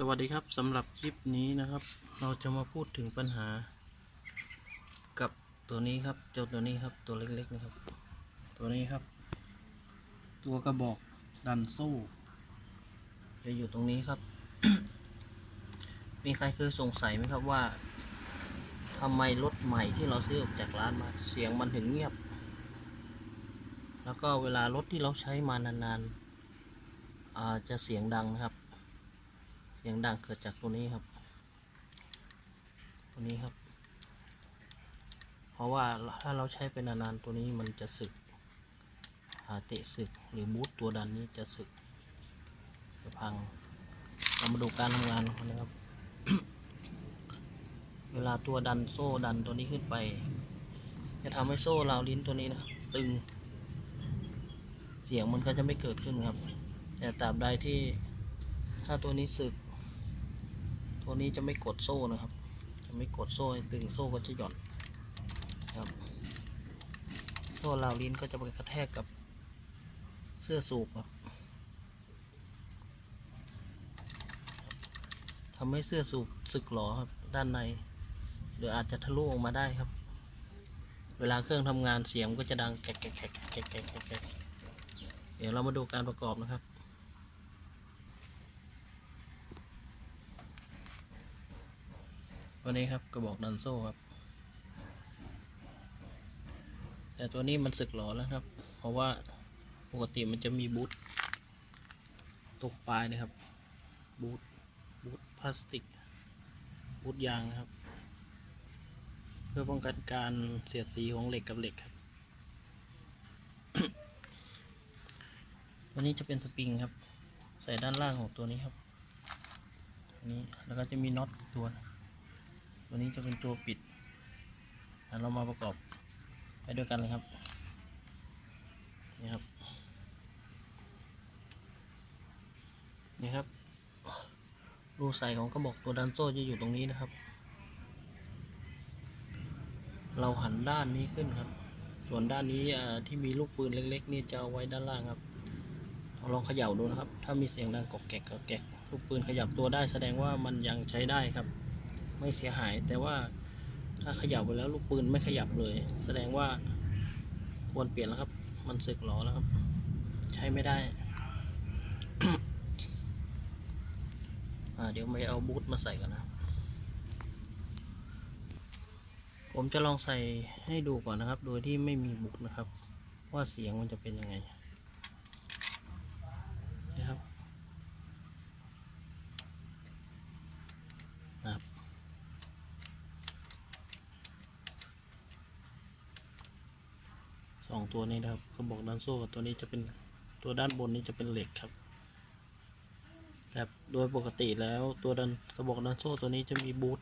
สวัสดีครับสำหรับคลิปนี้นะครับ เราจะมาพูดถึงปัญหา กับตัวนี้ครับ เจ้าตัวนี้ครับตัวเล็กๆนะครับ ตัวนี้ครับ ตัวกระบอกดันโซ่จะอยู่ตรงนี้ครับ มีใครเคยสงสัยไหมครับว่าทำไมรถใหม่ที่เราซื้อออกจากร้านมาเสียงมันถึงเงียบ แล้วก็เวลารถที่เราใช้มานานๆจะเสียงดังนะครับ สียงดังเกิดจากตัวนี้ครับ ตัวนี้ครับ เพราะว่าถ้าเราใช้เป็นนานๆตัวนี้มันจะสึกอ่าเตะสึกหรือบูตตัวดันนี้จะสึกจะพังเรามาดูการทำงานของนนะครับ เวลาตัวดันโซ่ดันตัวนี้ขึ้นไป จะทำให้โซ่ราวลิ้นตัวนี้นะตึง เสียงมันก็จะไม่เกิดขึ้นครับ แต่ตราบใดที่ถ้าตัวนี้สึก ตัวนี้จะไม่กดโซ่นะครับ จะไม่กดโซ่ตึงโซ่ก็จะหย่อนครับโซ่ราวลิ้นก็จะไปกระแทกกับเสื้อสูบครับทำให้เสื้อสูบสึกหรอครับด้านในหรืออาจจะทะลุออกมาได้ครับ เวลาเครื่องทำงานเสียงก็จะดังแกะแกะแกะแกะแกะแกะแกะเดี๋ยวเรามาดูการประกอบนะครับ ตัวนี้ครับกระบอกดันโซ่ครับ แต่ตัวนี้มันสึกหรอแล้วครับ เพราะว่าปกติมันจะมีบูทตกปลายนะครับ บูทบูทพลาสติก บูทยางนะครับ เพื่อป้องกันการเสียดสีของเหล็กกับเหล็กครับ ตัวนี้จะเป็นสปริงครับ ใส่ด้านล่างของตัวนี้ครับนี้แล้วก็จะมีน็อตตัว ตัวนี้จะเป็นตัวปิด เรามาประกอบไปด้วยกันเลยครับ นี่ครับ นี่ครับ รูใส่ของกระบอกตัวดันโซ่จะอยู่ตรงนี้นะครับ เราหันด้านนี้ขึ้นครับ ส่วนด้านนี้ที่มีลูกปืนเล็ก ๆ นี่จะเอาไว้ด้านล่างครับลองเขย่าดูนะครับ ถ้ามีเสียงดังกอกแกกกอกแกกลูกปืนขยับตัวได้แสดงว่ามันยังใช้ได้ครับ ไม่เสียหาย แต่ว่าถ้าขยับไปแล้วลูกปืนไม่ขยับเลย แสดงว่าควรเปลี่ยนแล้วครับ มันสึกหรอแล้วครับ ใช้ไม่ได้อ่าเดี๋ยวไม่เอาบูทมาใส่กันนะ ผมจะลองใส่ให้ดูก่อนนะครับ โดยที่ไม่มีบูทนะครับ ว่าเสียงมันจะเป็นยังไงนะครับนะครับ สองตัวนี้นะครับกระบอกด้านโซ่กับตัวนี้จะเป็นตัวด้านบนนี้จะเป็นเหล็กครับแต่โดยปกติแล้วตัวด้านกระบอกด้านโซ่ตัวนี้จะมีบูท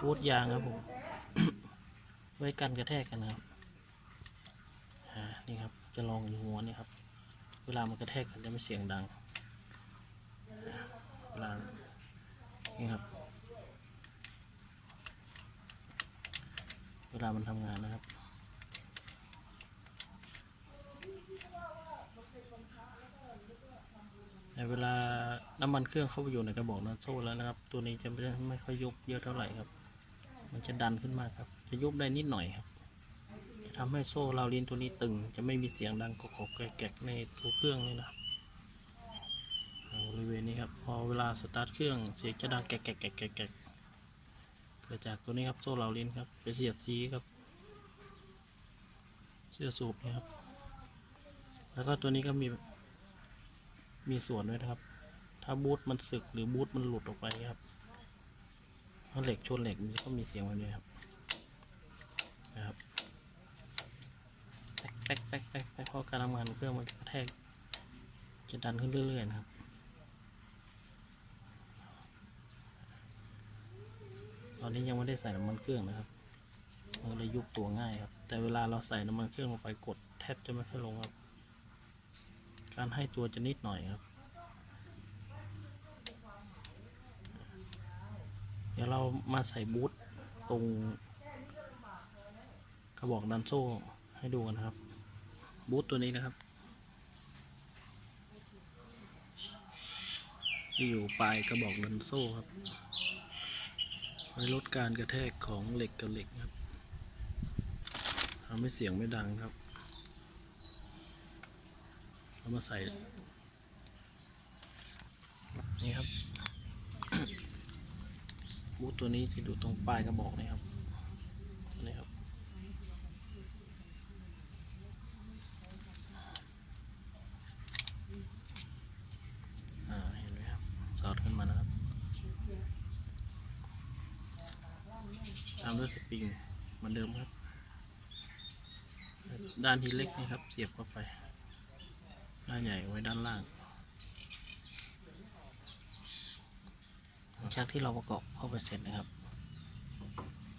บูทยางครับผมไว้กันกระแทกกันนะครับนี่ครับจะลองอยู่หัวนี่ครับ เวลามันกระแทกกันจะไม่เสียงดังเวลานี่ครับ เวลามันทำงานนะครับ ในเวลา น้ำมันเครื่องเข้าไปอยู่ในกระบอกน้ำโซ่แล้วนะครับ ตัวนี้จะไม่ไม่ค่อยยุบเยอะเท่าไหร่ครับ มันจะดันขึ้นมาครับ จะยุบได้นิดหน่อยครับ จะทำให้โซ่เราลิ้นตัวนี้ตึง จะไม่มีเสียงดังกอกแกรกในตัวเครื่องนี่นะบริเวณนี้ครับ พอเวลาสตาร์ทเครื่องเสียงจะดังแกรกๆแกรกแกรกเกิดจากตัวนี้ครับโซ่เราลิ้นครับไปเสียดสีครับเสื้อสูบนะครับ แล้วก็ตัวนี้ก็มีมีส่วนด้วยนะครับ ถ้าบูทมันสึกหรือบูทมันหลุดออกไปครับถ้าเหล็กชนเหล็กมันก็มีเสียงแบบนี้ครับนะครับแป๊กแป๊กแป๊กแป๊กเพราะการทำงานเครื่องมันจะกระแทกจะดันขึ้นเรื่อยๆนะครับตอนนี้ยังไม่ได้ใส่น้ำมันเครื่องนะครับมันเลยยุบตัวง่ายครับ แต่เวลาเราใส่น้ำมันเครื่องลงไปกดแทบจะไม่ค่อยลงครับ การให้ตัวจะนิดหน่อยครับ ดี๋ยวเรามาใส่บูทตรงกระบอกดันโซ่ให้ดูกันนะครับ บูทตัวนี้นะครับที่อยู่ปลายกระบอกดันโซ่ครับไว้ลดการกระแทกของเหล็กกับเหล็กครับทำให้เสียงไม่ดังครับเอามาใส่ นี่ครับ บูทตัวนี้จะอยู่ตรงปลายกระบอกนี่ครับนี่ครับ เห็นไหมครับ สอดขึ้นมานะครับ ตามด้วยสปริงเหมือนเดิมครับ ด้านที่เล็กนี่ครับ เสียบเข้าไป ด้านใหญ่ไว้ด้านล่าง หลัง จากที่เราประกอบเข้าไปเสร็จนะครับ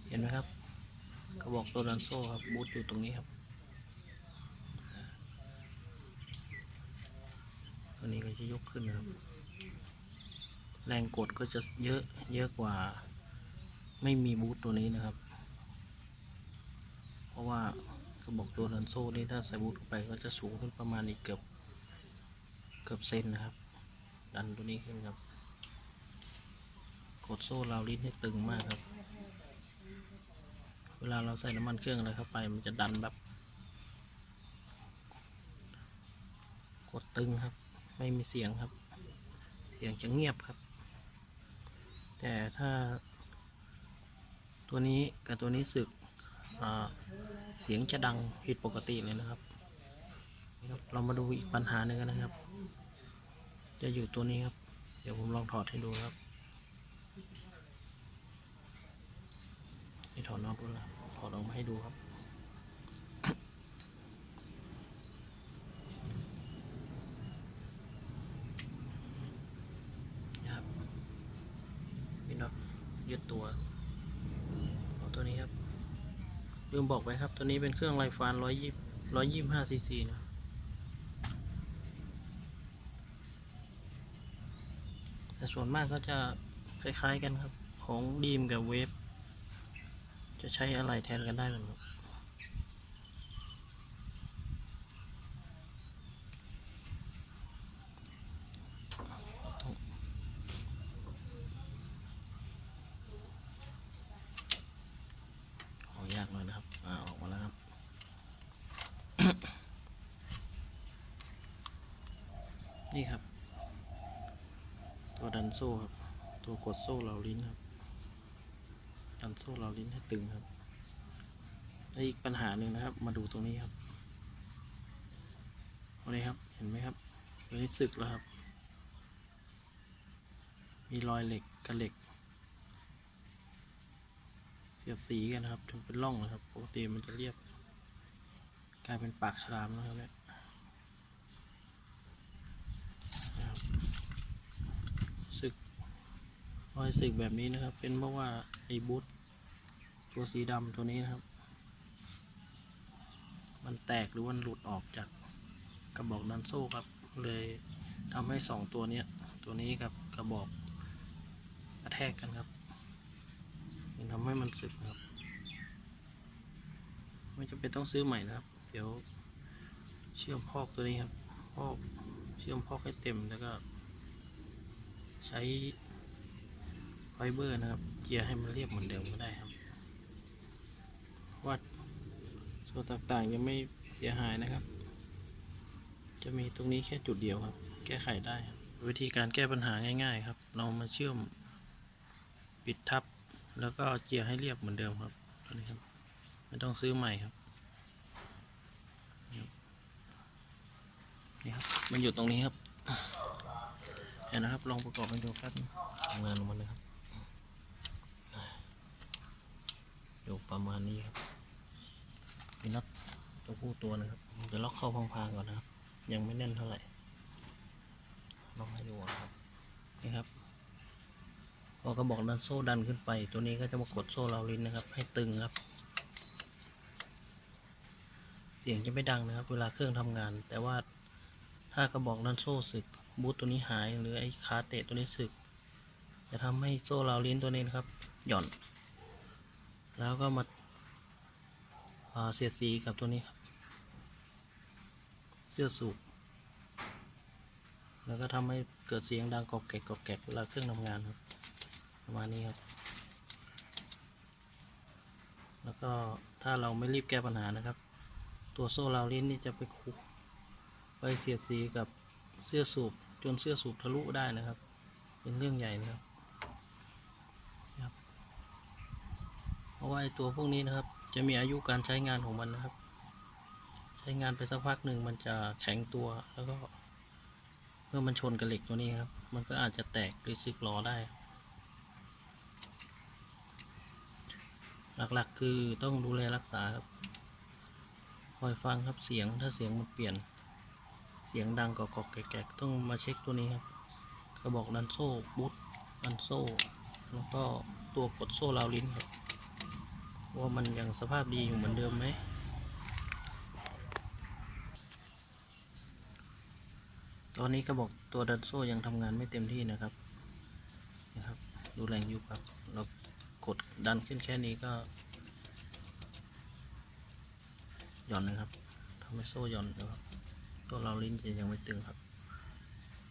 เห็นไหมครับกระบอกตัวดันโซ่ครับบูทอยู่ตรงนี้ครับตัวนี้ก็จะยกขึ้นนะครับ แรงกดก็จะเยอะเยอะกว่า ไม่มีบูทตัวนี้นะครับ เพราะว่ากระบอกตัวดันโซ่นี่ถ้าใส่บูทเข้าไปก็จะสูงขึ้นประมาณอีกเกือบเกือบเซนนะครับ ดันตัวนี้ขึ้นครับ กดโซ่ราวลิ้นให้ตึงมากครับ เวลาเราใส่น้ำมันเครื่องอะไรเข้าไป มันจะดันแบบ กดตึงครับ ไม่มีเสียงครับ เสียงจะเงียบครับ แต่ถ้า ตัวนี้กับตัวนี้สึกเสียงจะดังผิดปกติเลยนะครับเรามาดูอีกปัญหาหนึ่งกันนะครับ จะอยู่ตัวนี้ครับ เดี๋ยวผมลองถอดให้ดูครับ นี่ถอดน็อตด้วยนะถอดออกมาให้ดูครับ นะครับมีน็อตยึดตัวเอาตัวนี้ครับ ลืมบอกไปครับ ตัวนี้เป็นเครื่องไลฟานร้อยยี่ร้อยยี่ห้าซีซีนะแต่ส่วนมากก็จะ คล้ายๆกันครับ ของดีมกับเวฟจะใช้อะไรแทนกันได้เหมดครับต้องขอยากหน่อยนะครับออกมาแล้วครับนี่ครับ ตัวดันโซ่ครับ ตัวกดโซ่เหลาลิ้นครับดันโซ่เราลิ้นให้ตึงครับและอีกปัญหาหนึ่งนะครับ มาดูตรงนี้ครับตรงนี้ครับเห็นไหมครับตัวนี้สึกแล้วครับ มีรอยเหล็กกับเหล็ก เสียดสีกันนะครับถึงเป็นร่องนะครับปกติมันจะเรียบ กลายเป็นปากฉลามนะครับเนี่ยนะครับสึก รอยสึกแบบนี้นะครับ เป็นเพราะว่าไอ้บูทตัวสีดำตัวนี้นะครับ มันแตกหรือมันหลุดออกจากกระบอกดันโซ่ครับ เลยทำให้สองตัวเนี้ยตัวนี้กับกระบอกกระแทกกันครับมันทำให้มันสึกครับ ไม่จำเป็นต้องซื้อใหม่นะครับ เดี๋ยวเชื่อมพอกตัวนี้ครับ พอกเชื่อมพอกให้เต็มแล้วก็ ใช้ ไฟเบอร์นะครับ เจียร์ให้มันเรียบเหมือนเดิมก็ได้ครับวัดส่วนต่างๆยังไม่เสียหายนะครับ จะมีตรงนี้แค่จุดเดียวครับ แก้ไขได้ครับวิธีการแก้ปัญหาง่าย ๆ ครับ เรามาเชื่อมปิดทับ แล้วก็เจียร์ให้เรียบเหมือนเดิมครับตัวนี้ครับไม่ต้องซื้อใหม่ครับนี่ครับมันอยู่ตรงนี้ครับเดี๋ยวนะครับลองประกอบให้ดูครับทำงานออกมาเลยครับ อยู่ประมาณนี้ครับมีน็อตตัวผู้ตัวนะครับเดี๋ยวล็อกเข้าพังๆก่อนนะครับ ยังไม่แน่นเท่าไหร่ลองให้ดูก่อนครับนี่ครับพอกระบอกดันโซ่ดันขึ้นไป ตัวนี้ก็จะมากดโซ่เราลิ้นนะครับ ให้ตึงครับ เสียงจะไม่ดังนะครับ เวลาเครื่องทำงาน แต่ว่าถ้ากระบอกดันโซ่สึกบูทตัวนี้หายหรือไอ้ขาเตะตัวนี้สึก จะทำให้โซ่เราลิ้นตัวนี้นะครับ หย่อน แล้วก็มาาเสียดสีกับตัวนี้ครับ เสื้อสูบแล้วก็ทำให้เกิดเสียงดังกอกแกกกอกแกกเวลาเครื่องทำงานครับประมาณนี้ครับ แล้วก็ถ้าเราไม่รีบแก้ปัญหานะครับ ตัวโซ่ราวลิ้นนี่จะไปคูไปเสียดสีกับเสื้อสูบจนเสื้อสูบทะลุได้นะครับ เป็นเรื่องใหญ่นะครับ เพ ราะว่าไอตัวพวกนี้นะครับ จะมีอายุการใช้งานของมันนะครับ ใช้งานไปสักพักหนึ่งมันจะแข็งตัวแล้วก็ เมื่อมันชนกับเหล็กตัวนี้ครับ มันก็อาจจะแตกหรือซึกหลอได้ หลักๆคือต้องดูแลรักษาครับคอยฟังครับเสียงถ้าเสียงมันเปลี่ยน เสียงดังกอกๆแกกๆต้องมาเช็คตัวนี้ครับกระบอกดันโซ่บูทดันโซ่แล้วก็ตัวกดโซ่ราวลิ้นครับ ว่ามันยังสภาพดีอยู่เหมือนเดิมไหมตอนนี้กระบอกตัวดันโซ่ยังทำงานไม่เต็มที่นะครับนะครับ ดูแรงยุบครับเรากดดันขึ้นแค่นี้ก็ หย่อนนะครับทำให้โซ่หย่อนนะครับตัวเราลิ้นจะยังไม่ตึงครับ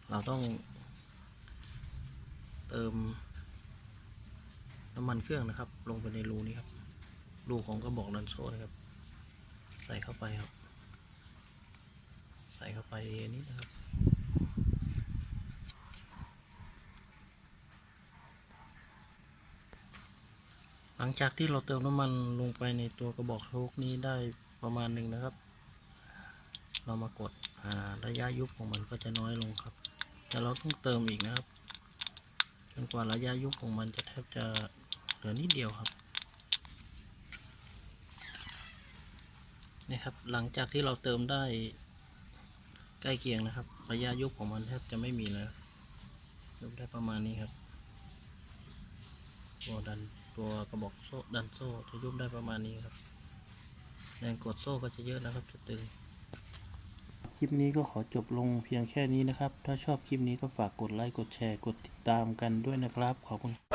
เราต้องเติมน้ำมันเครื่องนะครับ ลงไปในรูนี้ครับ รูของกระบอกดันโซ่นะครับ ใส่เข้าไปครับ ใส่เข้าไปนี้นะครับหลังจากที่เราเติมน้ำมันลงไปในตัวกระบอกโชคนี้ได้ประมาณหนึ่งนะครับ เรามากดระยะยุบของมันก็จะน้อยลงครับ แต่เราต้องเติมอีกนะครับจนกว่าระยะยุบของมันจะแทบจะเหลือนิดเดียวครับ นี่ครับ หลังจากที่เราเติมได้ใกล้เคียงนะครับ ระยะยุบของมันแทบจะไม่มีแล้วยุบได้ประมาณนี้ครับ ตัวดันตัวกระบอกโซ่ดันโซ่จะยุบได้ประมาณนี้ครับแรงกดโซ่ก็จะเยอะนะครับจะตึงคลิปนี้ก็ขอจบลงเพียงแค่นี้นะครับ ถ้าชอบคลิปนี้ก็ฝากกดไลค์ กดแชร์ กดติดตามกันด้วยนะครับ ขอบคุณ